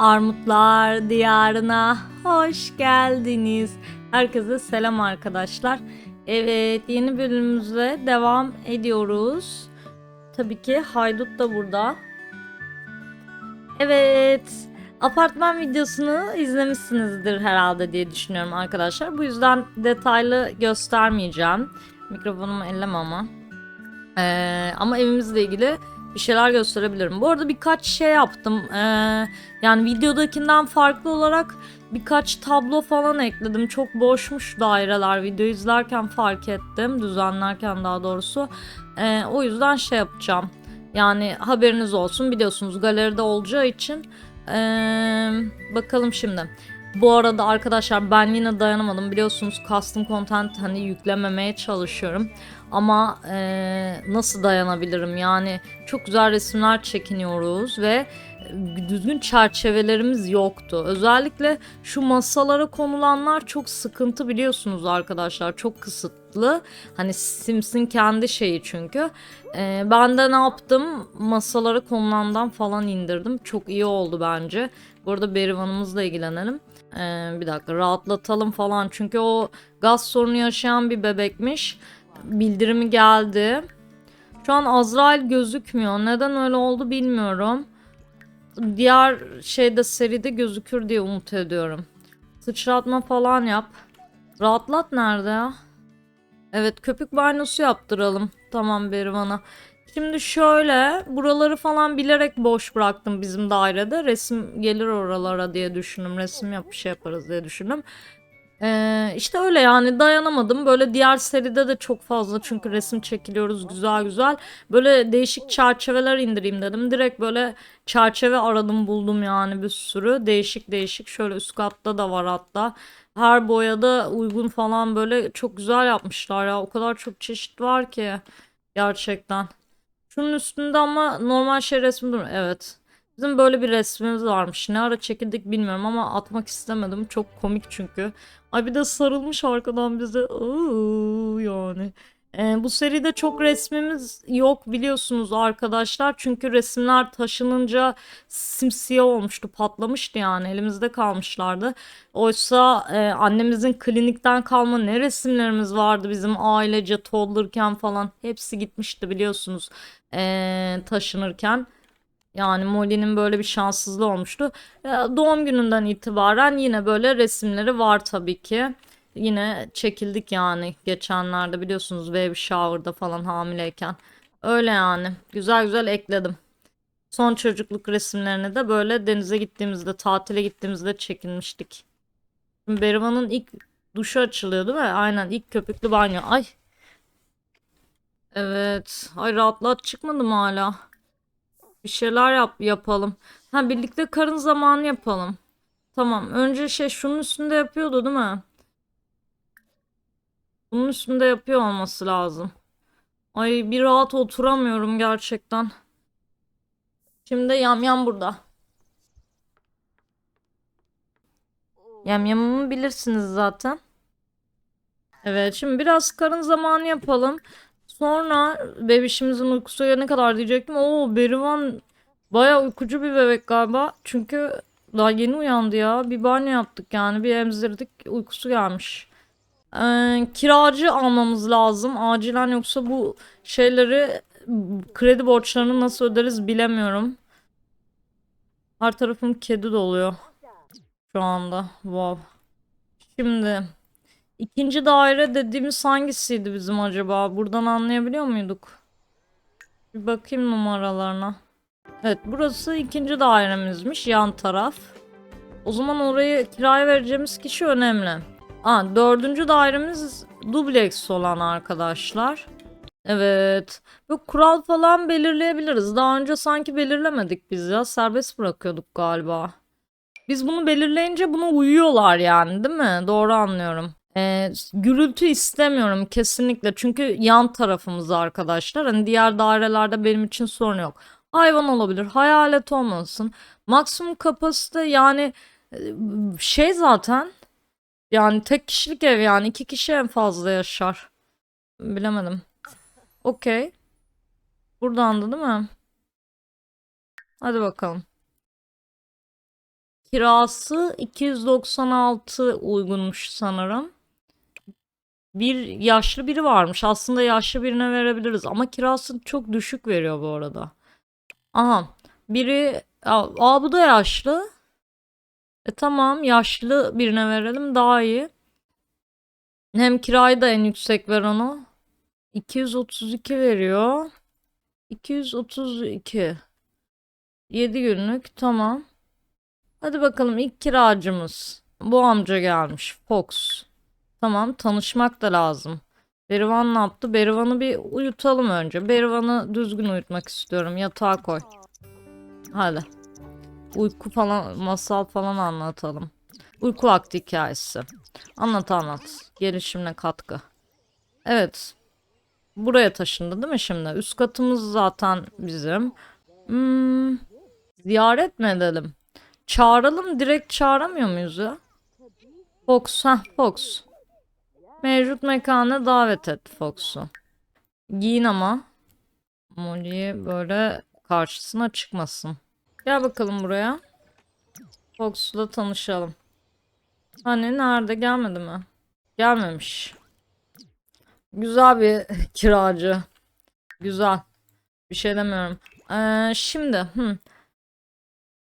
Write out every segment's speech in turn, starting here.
Armutlar diyarına hoş geldiniz. Herkese selam arkadaşlar. Evet yeni bölümümüze devam ediyoruz. Tabii ki Haydut da burada. Evet apartman videosunu izlemişsinizdir herhalde diye düşünüyorum arkadaşlar. Bu yüzden detaylı göstermeyeceğim. Mikrofonumu ellem ama. Ee, ama evimizle ilgili bir şeyler gösterebilirim. Bu arada birkaç şey yaptım. Ee, yani videodakinden farklı olarak birkaç tablo falan ekledim. Çok boşmuş daireler. Video izlerken fark ettim. Düzenlerken daha doğrusu. Ee, o yüzden şey yapacağım. Yani haberiniz olsun. Biliyorsunuz galeride olacağı için. Ee, bakalım şimdi. Bu arada arkadaşlar ben yine dayanamadım. Biliyorsunuz custom content hani yüklememeye çalışıyorum. Ama eee, nasıl dayanabilirim? Yani çok güzel resimler çekiniyoruz ve e, düzgün çerçevelerimiz yoktu. Özellikle şu masalara konulanlar çok sıkıntı biliyorsunuz arkadaşlar. Çok kısıtlı. Hani Sims'in kendi şeyi çünkü. Eee, ben de ne yaptım? Masalara konulandan falan indirdim. Çok iyi oldu bence. Bu arada Berivan'ımızla ilgilenelim. Eee, bir dakika rahatlatalım falan. Çünkü o gaz sorunu yaşayan bir bebekmiş bildirimi geldi. Şu an Azrail gözükmüyor. Neden öyle oldu bilmiyorum. Diğer şeyde seride gözükür diye umut ediyorum. Sıçratma falan yap. Rahatlat nerede ya? Evet köpük banyosu yaptıralım. Tamam Berivan'a. Şimdi şöyle buraları falan bilerek boş bıraktım bizim dairede. Resim gelir oralara diye düşündüm. Resim yap bir şey yaparız diye düşündüm. Ee, işte öyle yani dayanamadım. Böyle diğer seride de çok fazla çünkü resim çekiliyoruz güzel güzel. Böyle değişik çerçeveler indireyim dedim. Direkt böyle çerçeve aradım buldum yani bir sürü. Değişik değişik şöyle üst katta da var hatta. Her boyada uygun falan böyle çok güzel yapmışlar ya. O kadar çok çeşit var ki gerçekten. Şunun üstünde ama normal şey resmi durmuyor. Evet. Bizim böyle bir resmimiz varmış. Ne ara çekildik bilmiyorum ama atmak istemedim. Çok komik çünkü. Ay bir de sarılmış arkadan bize. Iıı, yani. Ee, bu seride çok resmimiz yok biliyorsunuz arkadaşlar. Çünkü resimler taşınınca simsiyah olmuştu, patlamıştı yani. Elimizde kalmışlardı. Oysa e, annemizin klinikten kalma ne resimlerimiz vardı bizim ailece toddlerken falan. Hepsi gitmişti biliyorsunuz e, taşınırken. Yani Molly'nin böyle bir şanssızlığı olmuştu. Ya, Doğum gününden itibaren yine böyle resimleri var tabii ki. Yine çekildik yani geçenlerde biliyorsunuz baby shower'da falan hamileyken. Öyle yani. Güzel güzel ekledim. Son çocukluk resimlerini de böyle denize gittiğimizde, tatile gittiğimizde çekilmiştik. Şimdi Berivan'ın ilk duşu açılıyor değil mi? Aynen ilk köpüklü banyo. Ay. Evet. Ay rahatlat çıkmadı mı hala? Bir şeyler yap yapalım. Ha birlikte karın zamanı yapalım. Tamam. Önce şey şunun üstünde yapıyordu değil mi? Bunun üstünde yapıyor olması lazım. Ay bir rahat oturamıyorum gerçekten. Şimdi yamyam burada. Yamyamımı bilirsiniz zaten. Evet şimdi biraz karın zamanı yapalım. Sonra bebişimizin uykusu ne kadar diyecektim. Oo Berivan baya uykucu bir bebek galiba. Çünkü daha yeni uyandı ya. Bir banyo yaptık yani. Bir emzirdik. Uykusu gelmiş. Ee, kiracı almamız lazım. Acilen yoksa bu şeyleri kredi borçlarını nasıl öderiz bilemiyorum. Her tarafım kedi doluyor. Şu anda. Wow. Şimdi ikinci daire dediğimiz hangisiydi bizim acaba? Buradan anlayabiliyor muyduk? Bir bakayım numaralarına. Evet burası ikinci dairemizmiş yan taraf. O zaman orayı kiraya vereceğimiz kişi önemli. Aa, dördüncü dairemiz dubleks olan arkadaşlar. Evet. Bu kural falan belirleyebiliriz. Daha önce sanki belirlemedik biz ya. Serbest bırakıyorduk galiba. Biz bunu belirleyince buna uyuyorlar yani değil mi? Doğru anlıyorum. Ee, gürültü istemiyorum kesinlikle. Çünkü yan tarafımız arkadaşlar. Hani diğer dairelerde benim için sorun yok. Hayvan olabilir, hayalet olmasın. Maksimum kapasite yani e, şey zaten yani tek kişilik ev yani iki kişi en fazla yaşar. Bilemedim. Okey. Buradan da değil mi? Hadi bakalım. kirası 296 uygunmuş sanırım. Bir yaşlı biri varmış. Aslında yaşlı birine verebiliriz ama kirası çok düşük veriyor bu arada. Aha. Biri aa, bu da yaşlı. E tamam yaşlı birine verelim daha iyi. Hem kirayı da en yüksek ver ona. 232 veriyor. 232. 7 günlük tamam. Hadi bakalım ilk kiracımız. Bu amca gelmiş. Fox. Tamam tanışmak da lazım. Berivan ne yaptı? Berivan'ı bir uyutalım önce. Berivan'ı düzgün uyutmak istiyorum. Yatağa koy. Hadi. Uyku falan, masal falan anlatalım. Uyku vakti hikayesi. Anlat anlat. Gelişimine katkı. Evet. Buraya taşındı değil mi şimdi? Üst katımız zaten bizim. Hmm, ziyaret mi edelim? Çağıralım. Direkt çağıramıyor muyuz ya? Fox. Heh, Fox. Mevcut mekana davet et Fox'u. Giyin ama. Molly böyle karşısına çıkmasın. Gel bakalım buraya. Fox'la tanışalım. Hani nerede gelmedi mi? Gelmemiş. Güzel bir kiracı. Güzel. Bir şey demiyorum. Ee, şimdi hı.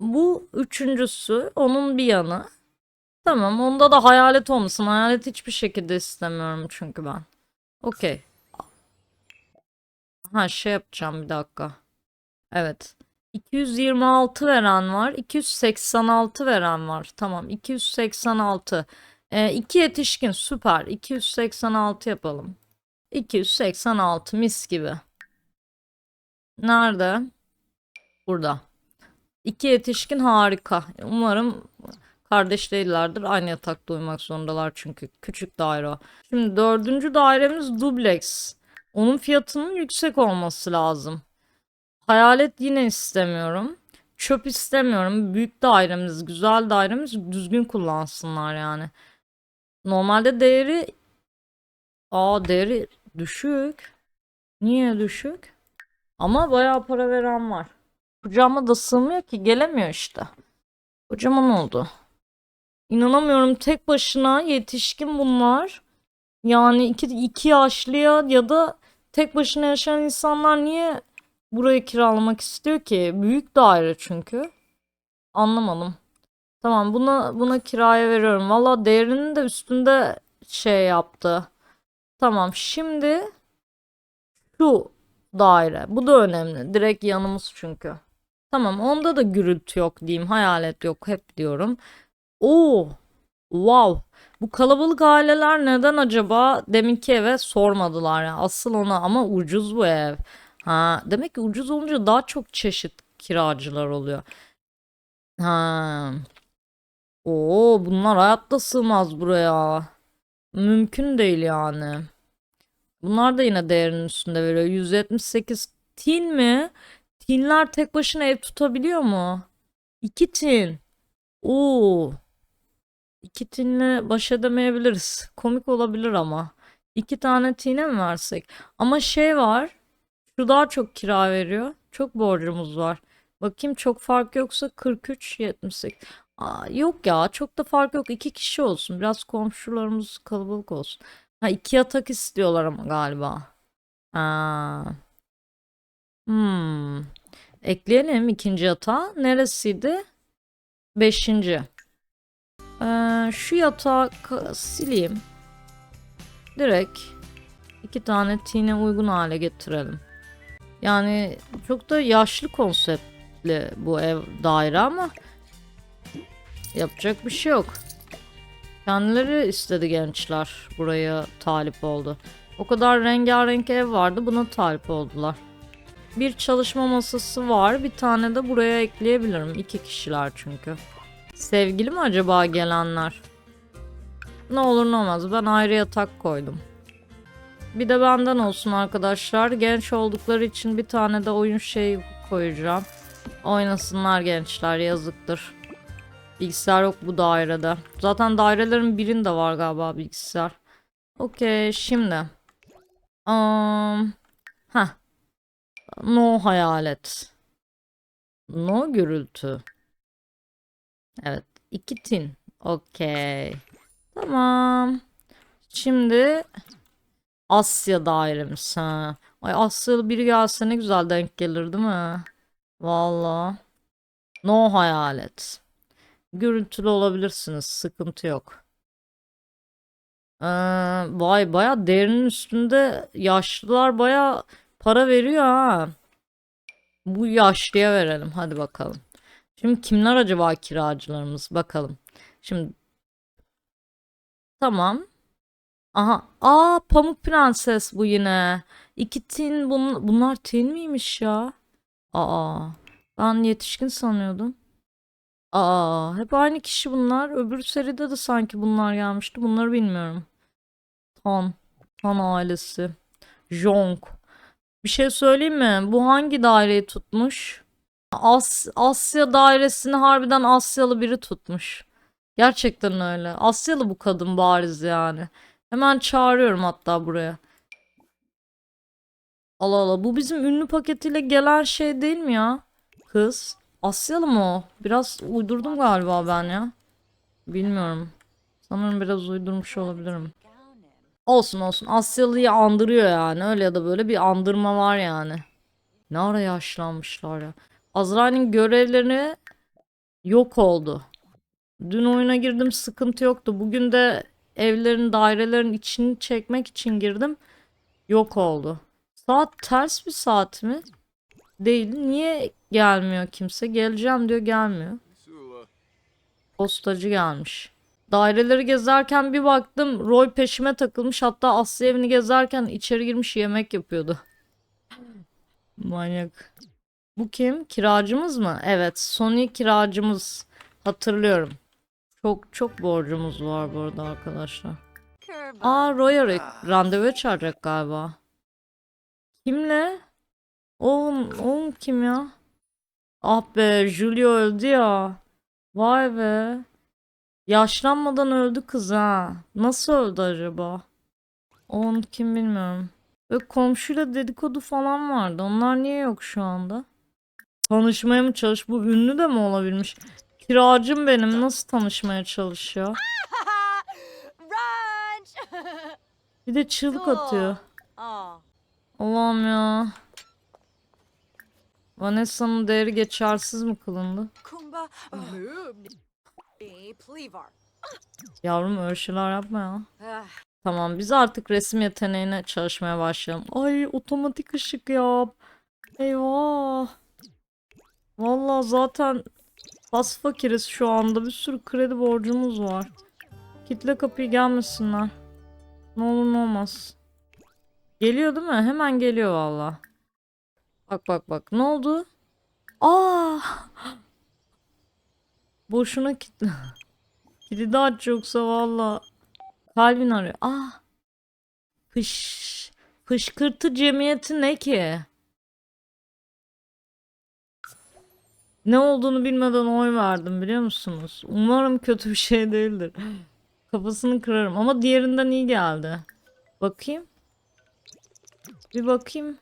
bu üçüncüsü onun bir yanı. Tamam onda da hayalet olmasın. Hayalet hiçbir şekilde istemiyorum çünkü ben. Okey. Ha şey yapacağım bir dakika. Evet. 226 veren var. 286 veren var. Tamam 286. Ee, iki yetişkin süper. 286 yapalım. 286 mis gibi. Nerede? Burada. İki yetişkin harika. Umarım kardeş değillerdir. Aynı yatakta uyumak zorundalar çünkü. Küçük daire o. Şimdi dördüncü dairemiz dubleks. Onun fiyatının yüksek olması lazım. Hayalet yine istemiyorum. Çöp istemiyorum. Büyük dairemiz, güzel dairemiz düzgün kullansınlar yani. Normalde değeri Aa değeri düşük. Niye düşük? Ama bayağı para veren var. Kucağıma da sığmıyor ki gelemiyor işte. Kocaman oldu. İnanamıyorum tek başına yetişkin bunlar. Yani iki, iki yaşlıya ya da tek başına yaşayan insanlar niye burayı kiralamak istiyor ki? Büyük daire çünkü. Anlamadım. Tamam buna buna kiraya veriyorum. Valla değerinin de üstünde şey yaptı. Tamam şimdi şu daire. Bu da önemli. Direkt yanımız çünkü. Tamam onda da gürültü yok diyeyim. Hayalet yok hep diyorum. Oo, wow. Bu kalabalık aileler neden acaba deminki eve sormadılar ya. Asıl ona ama ucuz bu ev. Ha, demek ki ucuz olunca daha çok çeşit kiracılar oluyor. Ha. Oo, bunlar hayatta sığmaz buraya. Mümkün değil yani. Bunlar da yine değerinin üstünde veriyor. 178 tin mi? Tinler tek başına ev tutabiliyor mu? 2 tin. Oo. İki tinle baş edemeyebiliriz. Komik olabilir ama. İki tane tine mi versek? Ama şey var. Şu daha çok kira veriyor. Çok borcumuz var. Bakayım çok fark yoksa 43 78. Aa, yok ya çok da fark yok. İki kişi olsun. Biraz komşularımız kalabalık olsun. Ha iki yatak istiyorlar ama galiba. Ha. Hmm. Ekleyelim ikinci yatağı. Neresiydi? Beşinci. Ee, şu yatağı sileyim. Direkt iki tane tine uygun hale getirelim. Yani çok da yaşlı konseptli bu ev daire ama yapacak bir şey yok. Kendileri istedi gençler buraya talip oldu. O kadar rengarenk ev vardı buna talip oldular. Bir çalışma masası var bir tane de buraya ekleyebilirim. İki kişiler çünkü. Sevgili mi acaba gelenler? Ne olur ne olmaz ben ayrı yatak koydum. Bir de benden olsun arkadaşlar. Genç oldukları için bir tane de oyun şeyi koyacağım. Oynasınlar gençler yazıktır. Bilgisayar yok bu dairede. Zaten dairelerin birinde var galiba bilgisayar. Okey şimdi. Um, heh. No hayalet. No gürültü. Evet iki tin. Okey. Tamam. Şimdi Asya dairemiz ha. Ay Asyalı biri gelse ne güzel denk gelir değil mi? Valla. No hayalet. Görüntülü olabilirsiniz. Sıkıntı yok. Ee, vay baya derinin üstünde yaşlılar baya para veriyor ha. Bu yaşlıya verelim. Hadi bakalım. Şimdi kimler acaba kiracılarımız? Bakalım. Şimdi tamam. Aha. Aa Pamuk Prenses bu yine. İki tin bun bunlar tin miymiş ya? Aa. Ben yetişkin sanıyordum. Aa, hep aynı kişi bunlar. Öbür seride de sanki bunlar gelmişti. Bunları bilmiyorum. Tan. Tan ailesi. Jong. Bir şey söyleyeyim mi? Bu hangi daireyi tutmuş? As Asya dairesini harbiden Asyalı biri tutmuş. Gerçekten öyle. Asyalı bu kadın bariz yani. Hemen çağırıyorum hatta buraya. Allah Allah bu bizim ünlü paketiyle gelen şey değil mi ya? Kız. Asyalı mı o? Biraz uydurdum galiba ben ya. Bilmiyorum. Sanırım biraz uydurmuş olabilirim. Olsun olsun. Asyalı'yı andırıyor yani. Öyle ya da böyle bir andırma var yani. Ne ara yaşlanmışlar ya. Azrail'in görevlerini yok oldu. Dün oyuna girdim sıkıntı yoktu. Bugün de evlerin dairelerin içini çekmek için girdim. Yok oldu. Saat ters bir saat mi? Değil. Niye gelmiyor kimse? Geleceğim diyor gelmiyor. Postacı gelmiş. Daireleri gezerken bir baktım Roy peşime takılmış. Hatta Aslı evini gezerken içeri girmiş yemek yapıyordu. Manyak. Bu kim? Kiracımız mı? Evet. Sony kiracımız. Hatırlıyorum. Çok çok borcumuz var bu arada arkadaşlar. Aa Roy ara- randevu çağıracak galiba. Kimle? Oğlum, oğlum kim ya? Ah be, Julio öldü ya. Vay be. Yaşlanmadan öldü kız ha. Nasıl öldü acaba? Onu kim bilmiyorum. Ve komşuyla dedikodu falan vardı. Onlar niye yok şu anda? Tanışmaya mı çalış? Bu ünlü de mi olabilmiş? Kiracım benim. Nasıl tanışmaya çalışıyor? Bir de çığlık atıyor. oh. Allah'ım ya. Vanessa'nın değeri geçersiz mi kılındı? Plevar. Yavrum öyle şeyler yapma ya. Ah, Tamam biz artık resim yeteneğine çalışmaya başlayalım. Ay otomatik ışık yap. Eyvah. Vallahi zaten az fakiriz şu anda. Bir sürü kredi borcumuz var. Kitle kapıyı gelmesinler. Ne olur ne olmaz. Geliyor değil mi? Hemen geliyor valla. Bak bak bak. Ne oldu? Aa! Boşuna kitle. Kilidi aç yoksa valla. Kalbin arıyor. Ah. Fış. Fışkırtı cemiyeti ne ki? Ne olduğunu bilmeden oy verdim biliyor musunuz? Umarım kötü bir şey değildir. Kafasını kırarım ama diğerinden iyi geldi. Bakayım. Bir bakayım.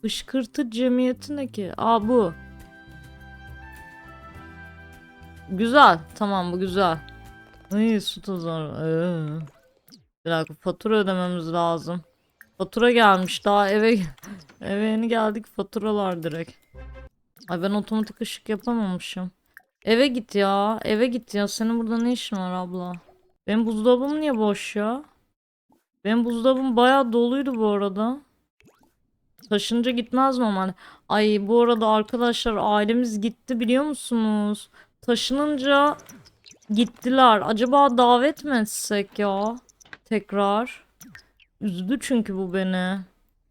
Fışkırtı cemiyeti ne ki? Aa bu. Güzel. Tamam bu güzel. Ay su tuzları. Ee. Bir dakika fatura ödememiz lazım. Fatura gelmiş daha eve eve yeni geldik faturalar direkt. Ay ben otomatik ışık yapamamışım. Eve git ya. Eve git ya. Senin burada ne işin var abla? Benim buzdolabım niye boş ya? Benim buzdolabım bayağı doluydu bu arada. Taşınca gitmez mi ama? Ay bu arada arkadaşlar ailemiz gitti biliyor musunuz? Taşınınca gittiler. Acaba davet mi etsek ya? Tekrar. Üzdü çünkü bu beni.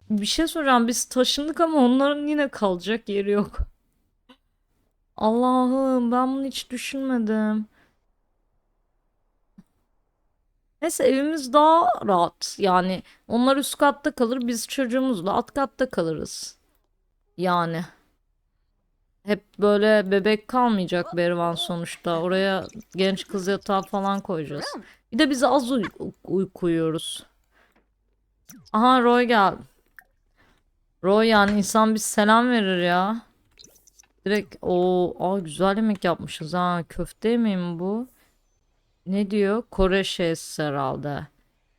Bir şey soracağım. Biz taşındık ama onların yine kalacak yeri yok. Allah'ım ben bunu hiç düşünmedim. Neyse evimiz daha rahat. Yani onlar üst katta kalır biz çocuğumuzla alt katta kalırız. Yani. Hep böyle bebek kalmayacak Berivan sonuçta. Oraya genç kız yatağı falan koyacağız. Bir de biz az uy uyku uyuyoruz. Aha Roy geldi. Roy yani insan bir selam verir ya. Direkt o aa güzel yemek yapmışız ha. Köfte yemeği mi bu? Ne diyor? Kore şeysi herhalde.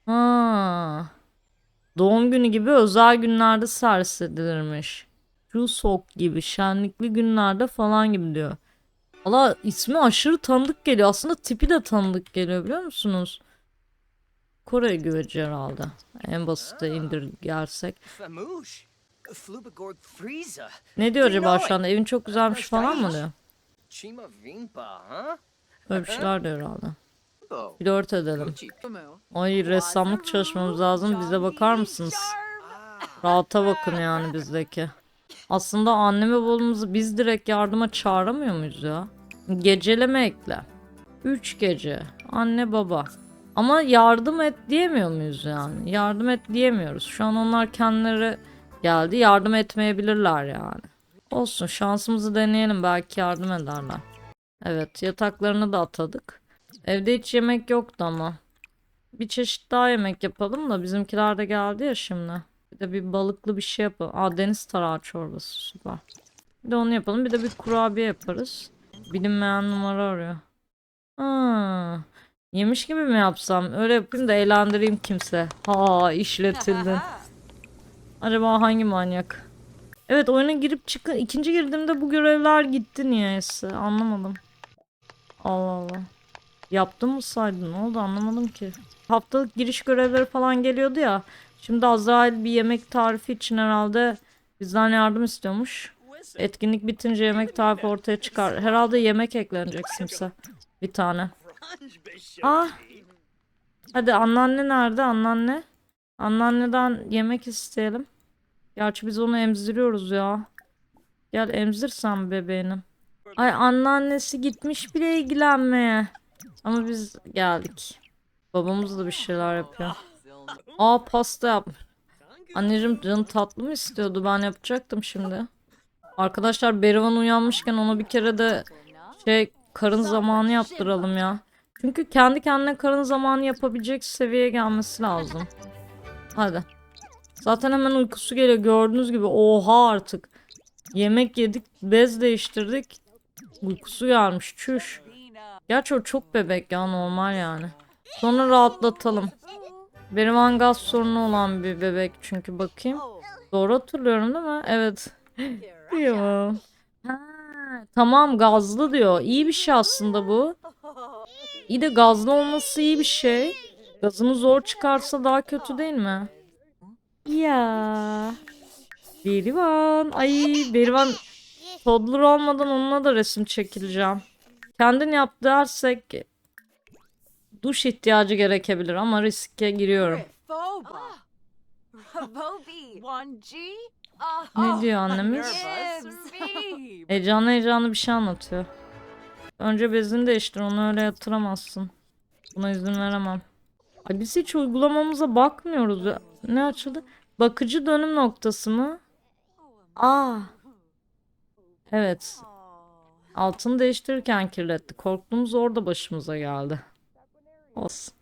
Ha. Doğum günü gibi özel günlerde servis edilirmiş. Jusok gibi şenlikli günlerde falan gibi diyor. Valla ismi aşırı tanıdık geliyor. Aslında tipi de tanıdık geliyor biliyor musunuz? Kore güveci herhalde. En basite indirgersek. Famouche. Ne diyor acaba şu anda? Evin çok güzelmiş falan mı diyor? Chima Vimpa, huh? Öyle bir şeyler diyor herhalde. Flört edelim. Ay ressamlık çalışmamız lazım. Bize bakar mısınız? Rahata bakın yani bizdeki. Aslında anne ve babamızı biz direkt yardıma çağıramıyor muyuz ya? Geceleme ekle. Üç gece. Anne baba. Ama yardım et diyemiyor muyuz yani? Yardım et diyemiyoruz. Şu an onlar kendileri geldi. Yardım etmeyebilirler yani. Olsun şansımızı deneyelim. Belki yardım ederler. Evet yataklarını da atadık. Evde hiç yemek yoktu ama. Bir çeşit daha yemek yapalım da bizimkiler de geldi ya şimdi. Bir de bir balıklı bir şey yapalım. Aa deniz tarağı çorbası süper. Bir de onu yapalım. Bir de bir kurabiye yaparız. Bilinmeyen numara arıyor. Ha, yemiş gibi mi yapsam? Öyle yapayım da eğlendireyim kimse. Ha işletildin. Acaba hangi manyak? Evet oyuna girip çıkın. İkinci girdiğimde bu görevler gitti niyeyse. Anlamadım. Allah Allah. Yaptım mı saydı? Ne oldu anlamadım ki. Haftalık giriş görevleri falan geliyordu ya. Şimdi Azrail bir yemek tarifi için herhalde bizden yardım istiyormuş. Etkinlik bitince yemek tarifi ortaya çıkar. Herhalde yemek eklenecek simse. Bir tane. Ah. Hadi anneanne nerede? Anneanne. Anneanneden yemek isteyelim. Gerçi biz onu emziriyoruz ya. Gel emzirsen bebeğini. Ay anneannesi gitmiş bile ilgilenmeye. Ama biz geldik. Babamız da bir şeyler yapıyor. Aa pasta yap. Anneciğim canı tatlı mı istiyordu? Ben yapacaktım şimdi. Arkadaşlar Berivan uyanmışken ona bir kere de şey karın zamanı yaptıralım ya. Çünkü kendi kendine karın zamanı yapabilecek seviyeye gelmesi lazım. Hadi. Zaten hemen uykusu geliyor gördüğünüz gibi. Oha artık. Yemek yedik, bez değiştirdik. Uykusu gelmiş. Çüş. Gerçi o çok bebek ya normal yani. Sonra rahatlatalım. Berivan gaz sorunu olan bir bebek çünkü bakayım. Doğru hatırlıyorum değil mi? Evet. Diyor. Ha, tamam gazlı diyor. İyi bir şey aslında bu. İyi de gazlı olması iyi bir şey. Gazını zor çıkarsa daha kötü değil mi? Ya. Berivan. Ay Berivan toddler olmadan onunla da resim çekileceğim. Kendin yap dersek duş ihtiyacı gerekebilir ama riske giriyorum. Ne diyor annemiz? Heyecanlı heyecanlı bir şey anlatıyor. Önce bezini değiştir onu öyle yatıramazsın. Buna izin veremem. Ay biz hiç uygulamamıza bakmıyoruz ya. Ne açıldı? Bakıcı dönüm noktası mı? Aa. Evet. Altını değiştirirken kirletti. Korktuğumuz orada başımıza geldi. Olsun.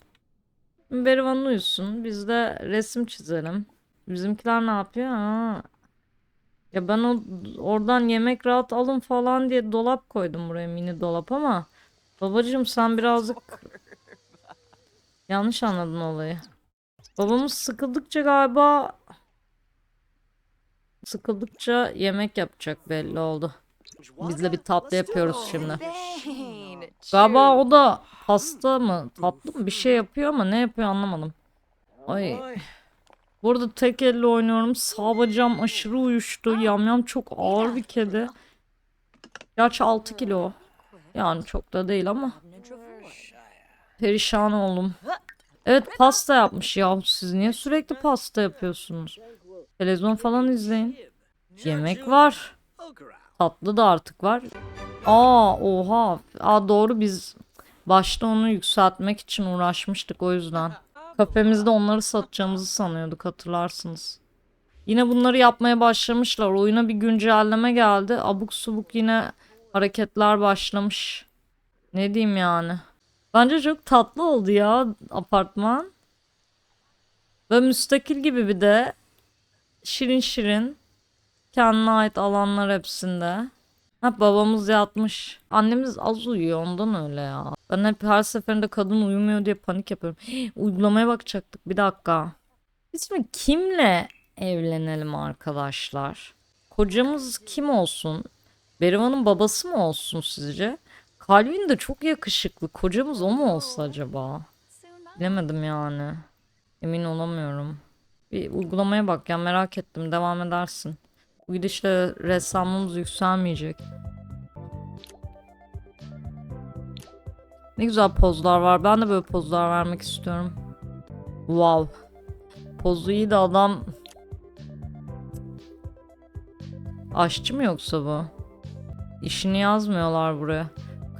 Berivan uyusun. Biz de resim çizelim. Bizimkiler ne yapıyor? Ha. Ya ben o oradan yemek rahat alın falan diye dolap koydum buraya mini dolap ama babacığım sen birazcık yanlış anladın olayı. Babamız sıkıldıkça galiba sıkıldıkça yemek yapacak belli oldu. Biz de bir tatlı yapıyoruz şimdi. Galiba o da pasta mı tatlı mı bir şey yapıyor ama ne yapıyor anlamadım. Ay. Burada tek elle oynuyorum. Sağ bacağım aşırı uyuştu. Yamyam çok ağır bir kedi. Gerçi 6 kilo. Yani çok da değil ama. Perişan oldum. Evet pasta yapmış ya. Siz niye sürekli pasta yapıyorsunuz? Televizyon falan izleyin. Yemek var. Tatlı da artık var. Aa oha. Aa doğru biz başta onu yükseltmek için uğraşmıştık o yüzden. Kafemizde onları satacağımızı sanıyorduk hatırlarsınız. Yine bunları yapmaya başlamışlar. Oyuna bir güncelleme geldi. Abuk subuk yine hareketler başlamış. Ne diyeyim yani. Bence çok tatlı oldu ya apartman. Ve müstakil gibi bir de. Şirin şirin. Kendine ait alanlar hepsinde. Ha babamız yatmış. Annemiz az uyuyor ondan öyle ya. Ben hep her seferinde kadın uyumuyor diye panik yapıyorum. Hii, uygulamaya bakacaktık bir dakika. Biz şimdi kimle evlenelim arkadaşlar? Kocamız kim olsun? Berivan'ın babası mı olsun sizce? Calvin de çok yakışıklı. Kocamız o mu olsa acaba? Bilemedim yani. Emin olamıyorum. Bir uygulamaya bak ya merak ettim. Devam edersin. Bu gidişle ressamlığımız yükselmeyecek. Ne güzel pozlar var. Ben de böyle pozlar vermek istiyorum. Wow. Pozu iyi de adam... Aşçı mı yoksa bu? İşini yazmıyorlar buraya.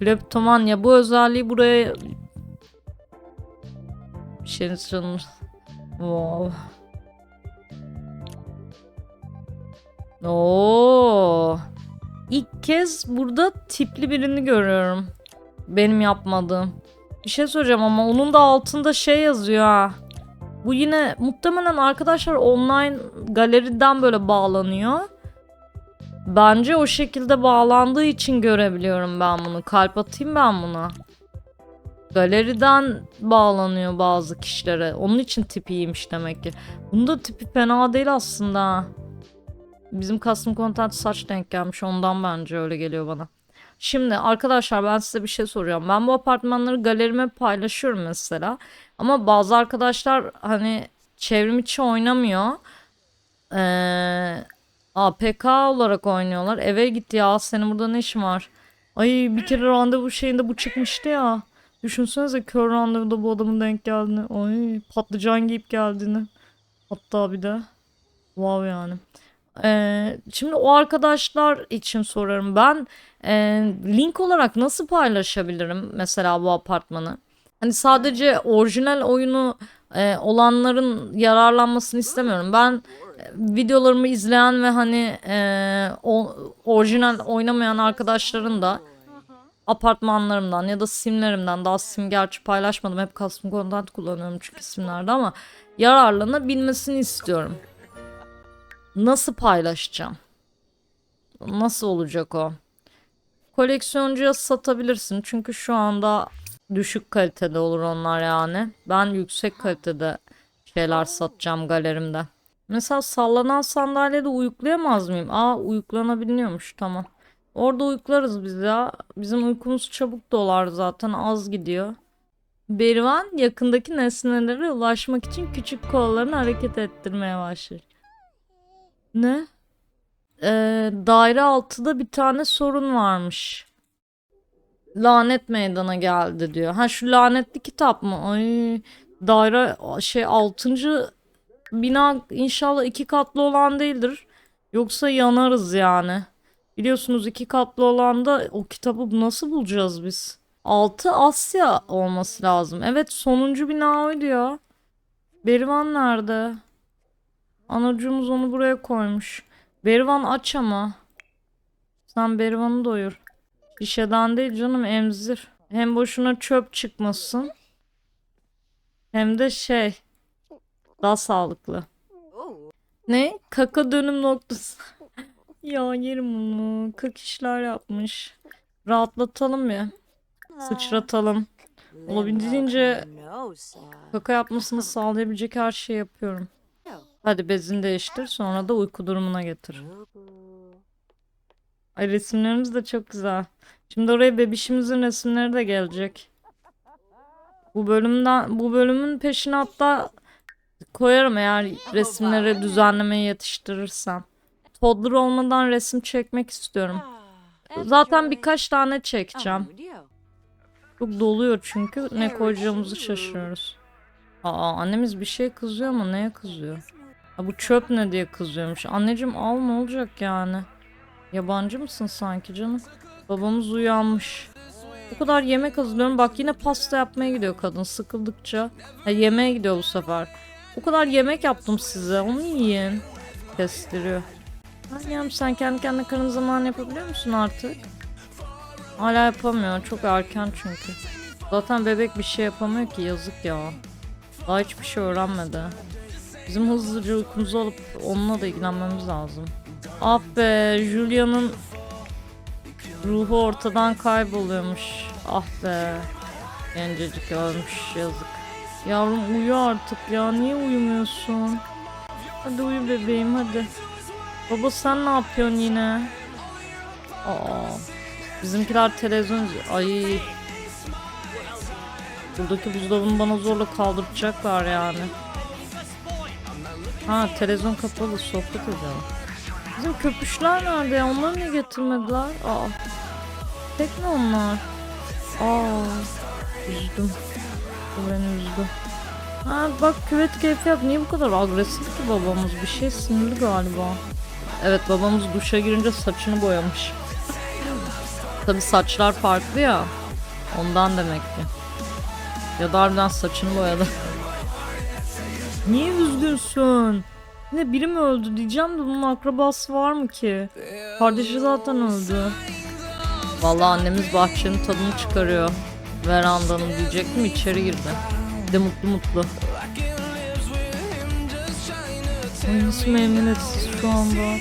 Kleptoman ya bu özelliği buraya... Bir. Wow. Oo. İlk kez burada tipli birini görüyorum. Benim yapmadığım. Bir şey soracağım ama onun da altında şey yazıyor ha. Bu yine muhtemelen arkadaşlar online galeriden böyle bağlanıyor. Bence o şekilde bağlandığı için görebiliyorum ben bunu. Kalp atayım ben buna. Galeriden bağlanıyor bazı kişilere. Onun için tipi iyiymiş demek ki. Bunda tipi fena değil aslında. Bizim custom content saç denk gelmiş. Ondan bence öyle geliyor bana. Şimdi arkadaşlar ben size bir şey soruyorum. Ben bu apartmanları galerime paylaşıyorum mesela. Ama bazı arkadaşlar hani çevrim içi oynamıyor. Ee, APK olarak oynuyorlar. Eve git ya senin burada ne işin var? Ay bir kere randevu şeyinde bu çıkmıştı ya. Düşünsenize kör randevuda bu adamın denk geldiğini. Ay patlıcan giyip geldiğini. Hatta bir de. Wow yani. Ee, şimdi o arkadaşlar için sorarım. Ben e, link olarak nasıl paylaşabilirim mesela bu apartmanı? Hani sadece orijinal oyunu e, olanların yararlanmasını istemiyorum. Ben videolarımı izleyen ve hani e, o, orijinal oynamayan arkadaşların da apartmanlarımdan ya da simlerimden daha sim gerçi paylaşmadım. Hep custom content kullanıyorum çünkü simlerde ama yararlanabilmesini istiyorum. Nasıl paylaşacağım? Nasıl olacak o? Koleksiyoncuya satabilirsin çünkü şu anda düşük kalitede olur onlar yani. Ben yüksek kalitede şeyler satacağım galerimde. Mesela sallanan sandalyede uyuklayamaz mıyım? Aa uyuklanabiliyormuş tamam. Orada uyuklarız biz ya. Bizim uykumuz çabuk dolar zaten az gidiyor. Berivan yakındaki nesnelere ulaşmak için küçük kollarını hareket ettirmeye başlar. Ne? Ee, daire 6'da bir tane sorun varmış. Lanet meydana geldi diyor. Ha şu lanetli kitap mı? Ay daire şey 6. bina inşallah iki katlı olan değildir. Yoksa yanarız yani. Biliyorsunuz iki katlı olan da o kitabı nasıl bulacağız biz? 6 Asya olması lazım. Evet sonuncu bina oydu ya. Berivan nerede? Anacığımız onu buraya koymuş. Berivan aç ama. Sen Berivan'ı doyur. Şişeden değil canım emzir. Hem boşuna çöp çıkmasın. Hem de şey. Daha sağlıklı. Ne? Kaka dönüm noktası. ya yerim onu. Kak işler yapmış. Rahatlatalım ya. Sıçratalım. Olabildiğince kaka yapmasını sağlayabilecek her şeyi yapıyorum. Hadi bezini değiştir sonra da uyku durumuna getir. Ay resimlerimiz de çok güzel. Şimdi oraya bebişimizin resimleri de gelecek. Bu bölümden bu bölümün peşine hatta koyarım eğer resimleri düzenlemeyi yetiştirirsem. Toddler olmadan resim çekmek istiyorum. Zaten birkaç tane çekeceğim. Çok doluyor çünkü ne koyacağımızı şaşırıyoruz. Aa annemiz bir şey kızıyor ama neye kızıyor? Ha, bu çöp ne diye kızıyormuş. Anneciğim al ne olacak yani? Yabancı mısın sanki canım? Babamız uyanmış. O kadar yemek hazırlıyorum. Bak yine pasta yapmaya gidiyor kadın sıkıldıkça. Ha, yemeğe gidiyor bu sefer. O kadar yemek yaptım size. Onu yiyin. Kestiriyor. Annem sen kendi kendine karın zaman yapabiliyor musun artık? Hala yapamıyor. Çok erken çünkü. Zaten bebek bir şey yapamıyor ki yazık ya. Daha hiçbir şey öğrenmedi. Bizim hızlıca uykumuzu alıp onunla da ilgilenmemiz lazım. Ah be Julia'nın Ruhu ortadan kayboluyormuş. Ah be. Gencecik ölmüş yazık. Yavrum uyu artık ya. Niye uyumuyorsun? Hadi uyu bebeğim hadi. Baba sen ne yapıyorsun yine? Aa. Bizimkiler televizyon. Ay. Buradaki buzdolabını bana zorla kaldıracaklar yani. Ha televizyon kapalı sohbet edelim. Bizim köpüşler nerede ya? Onları niye getirmediler? Aa. Tek mi onlar? Aa. Üzdüm. Bu. Ha bak küvet keyfi yap. Niye bu kadar agresif ki babamız? Bir şey sinirli galiba. Evet babamız duşa girince saçını boyamış. Tabi saçlar farklı ya. Ondan demek ki. Ya da harbiden saçını boyadı. Niye üzgünsün? Ne biri mi öldü diyeceğim de bunun akrabası var mı ki? Kardeşi zaten öldü. Vallahi annemiz bahçenin tadını çıkarıyor. Verandanın diyecektim içeri girdi. Bir de mutlu mutlu. Ay nasıl meymenetsiz şu anda.